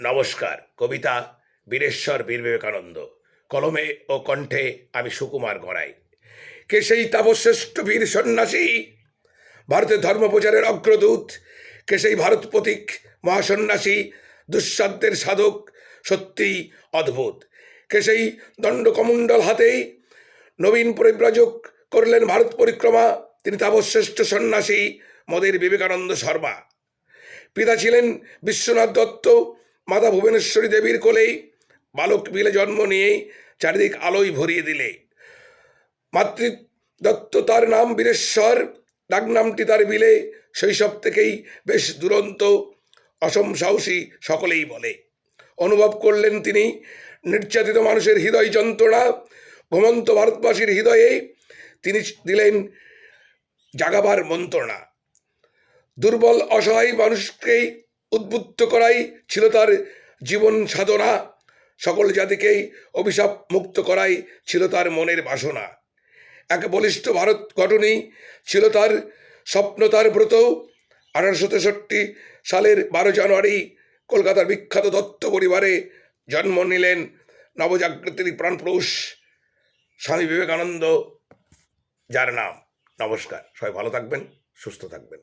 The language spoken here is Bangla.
নমস্কার, কবিতা বীরেশ্বর বীর বিবেকানন্দ। কলমে ও কণ্ঠে আমি সুকুমার গড়াই। কে সেই তাপশ্রেষ্ঠ বীর সন্ন্যাসী? ভারতের ধর্ম প্রচারের অগ্রদূত। কে সেই ভারত প্রতীক মহাসন্ন্যাসী? দুঃসাধ্যের সাধক, সত্যিই অদ্ভুত। কে সেই দণ্ডকমণ্ডল হাতেই নবীন পরিব্রাজক করলেন ভারত পরিক্রমা? তিনি তাপশ্রেষ্ঠ সন্ন্যাসী মদের বিবেকানন্দ শর্মা। পিতা ছিলেন বিশ্বনাথ দত্ত মাতা ভুবনেশ্বরী দেবীর কোলেই বালক বিলে জন্ম নিয়েই চারিদিক আলোয় ভরিয়ে দিলে। মাতৃ দত্ত তার নাম বীরেশ্বর ডাক নামটি তার বিলে, শৈশব থেকেই বেশ দুরন্ত, অসম সাহসী সকলেই বলে। অনুভব করলেন তিনি নির্যাতিত মানুষের হৃদয় যন্ত্রণা, ঘুমন্ত ভারতবাসীর হৃদয়ে তিনি দিলেন জাগাবার মন্ত্রণা। দুর্বল, অসহায় মানুষকেই উদ্বুদ্ধ করাই ছিল তার জীবন সাধনা। সকল জাতিকেই অভিশাপ মুক্ত করাই ছিল তার মনের বাসনা। এক বলিষ্ঠ ভারত গঠনই ছিল তার স্বপ্ন তার ব্রত। আঠারোশো তেষট্টি সালের বারো জানুয়ারি কলকাতার বিখ্যাত দত্ত পরিবারে জন্ম নিলেন নবজাগৃতির প্রাণপুরুষ স্বামী বিবেকানন্দ, যার নাম। নমস্কার, সবাই ভালো থাকবেন, সুস্থ থাকবেন।